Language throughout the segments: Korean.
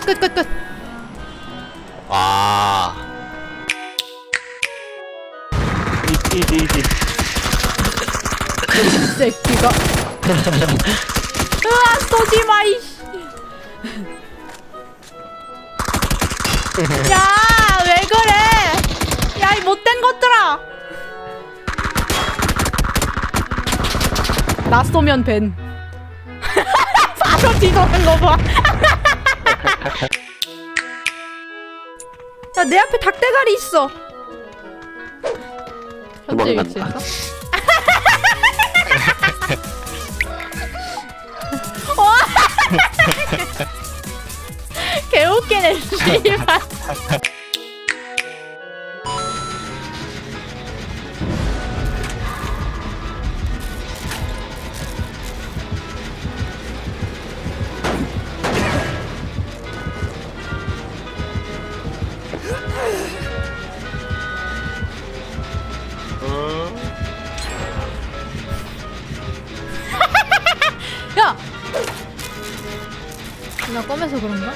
끝 끝 끝 끝. 와. 이지 이지 이 새끼가. 으아 쏘지 마 이. 야 왜 그래? 야 이 못된 것들아. 나 쏘면 벤. 바로 뒤도는 거 봐. 야 내 앞에 닭대가리 있어. 현재 도망간다. 위치에서? 개웃기네 씨발 나 꺼면서 그런가?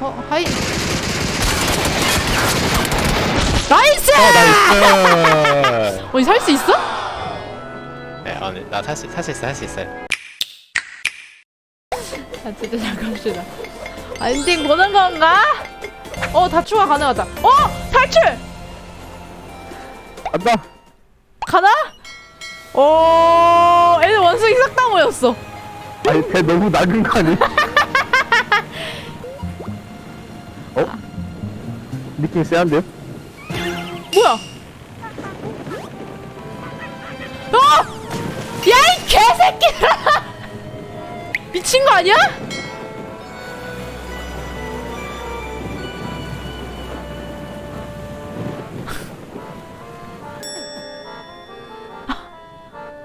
어, 하이. 나이스! 나이스. 어디 살수 있어? 네, 어, 네, 나살 수 살수 있어 할 수 있어요. 아, 진짜 잘 갑시다. 아, 엔딩 보는 건가? 어, 다추가 가능하다. 어! 탈출! 간다 가나? 오, 원숭이 싹 다 모였어. 아니 배 너무 낮은 거 아니? 어? 느낌 세한데요? 뭐야? 어! 야, 이 개새끼들아! 미친 거 아니야?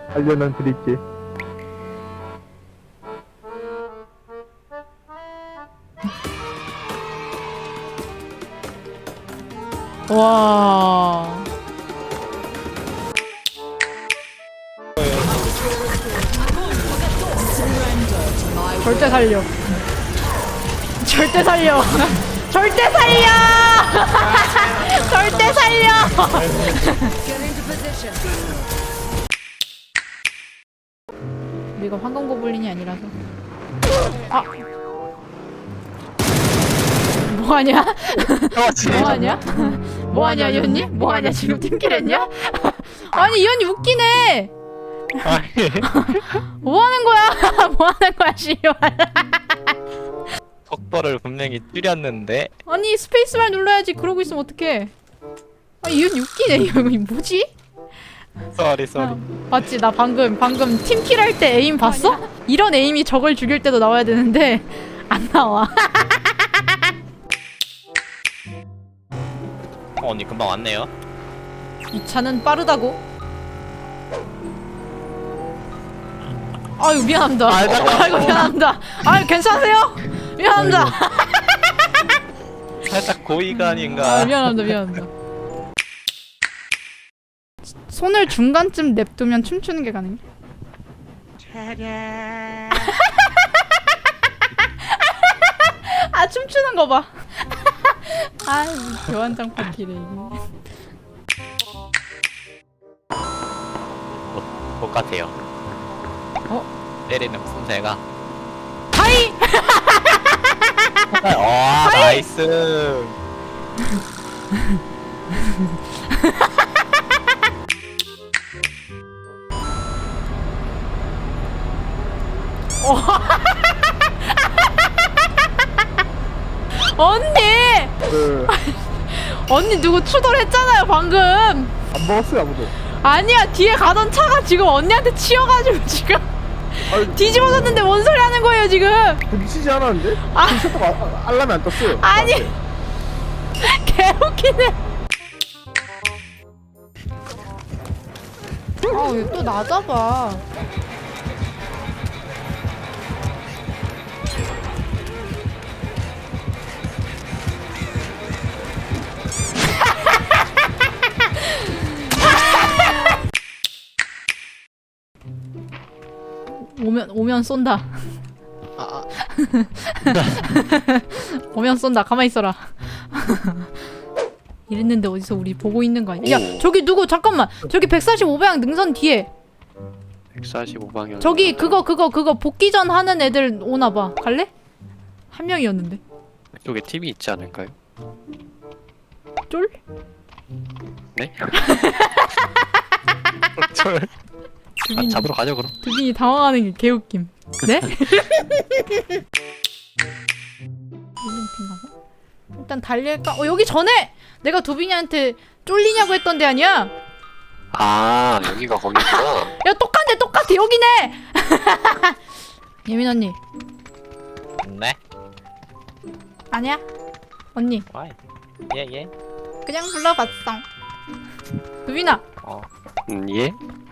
알려난 드릴게 와. 절대 살려. 절대 살려. 절대 살려. 절대 살려. 우리가 황금 고블린이 아니라서. 아. 뭐하냐? 뭐하냐? 뭐하냐 이 언니? 뭐하냐 지금 팀킬했냐? 아니 이 언니 웃기네 뭐하는 거야? 뭐하는 거야 씨발 속도를 분명히 줄였는데 아니 스페이스만 눌러야지 그러고 있으면 어떡해 아 이 언니 웃기네 이거 뭐지? 쏘리 쏘리. 어, 봤지 나 방금 방금 팀킬 할 때 에임 봤어? 이런 에임이 적을 죽일 때도 나와야 되는데 안 나와 어, 언니 금방 왔네요. 이 차는 빠르다고 아유 미안합니다 아, 잠깐만. 아이고 미안합니다 아유 괜찮으세요? 미안합니다 살짝 고의가 아, 아닌가. 미안합니다, 미안합니다. 손을 중간쯤 냅두면 춤추는 게 가능해. 아 춤추는 거 봐. 아 교환장 파티래 이게. 똑같아요. 어? 때리는 품새가. 하이. 와 나이스. 언니 누구 추돌했잖아요 방금. 안 먹었어요 아무도 아니야 뒤에 가던 차가 지금 언니한테 치여가지고 지금 아니 뒤집어졌는데 뭔 소리 하는 거예요 지금? 부딪히지 않았는데? 아. 셔터 알람이 안 떴어요 아니. 저한테. 개웃기네. 아, 왜또 나 잡아? 오면 오면 쏜다. 아, 아 오면 쏜다. 가만히 있어라. 이랬는데 어디서 우리 보고 있는 거 아니야? 야 오. 저기 누구 잠깐만 저기 145방향 능선 뒤에 145방향 저기 그거 그거 그거 복귀 전 하는 애들 오나 봐 갈래? 한 명이었는데 쪽에 팀이 있지 않을까요? 쫄? 네? 쫄 아, 두빈이. 잡으러 가죠 그럼? 두빈이 당황하는 게 개웃김. 네? 일단 달릴까? 어 여기 전에 내가 두빈이한테 쫄리냐고 했던 데 아니야? 아 여기가 거기구나. 야 똑같네 똑같아. 여기네! 예민 언니. 네? 아니야? 언니. 와이 예 예. 그냥 불러봤어. 두빈아. 어. 음, 예?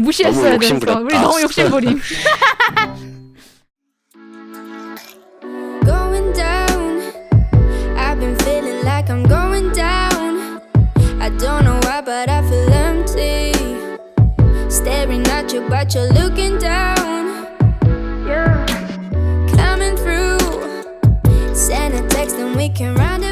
무시했어야 너무 됐어 욕심부렸다. 우리 너무 욕심부림 going down. I've been feeling like I'm going down. I don't know why, but I feel empty. Staring at you, but you're looking down. You're coming through. Send a text and we can run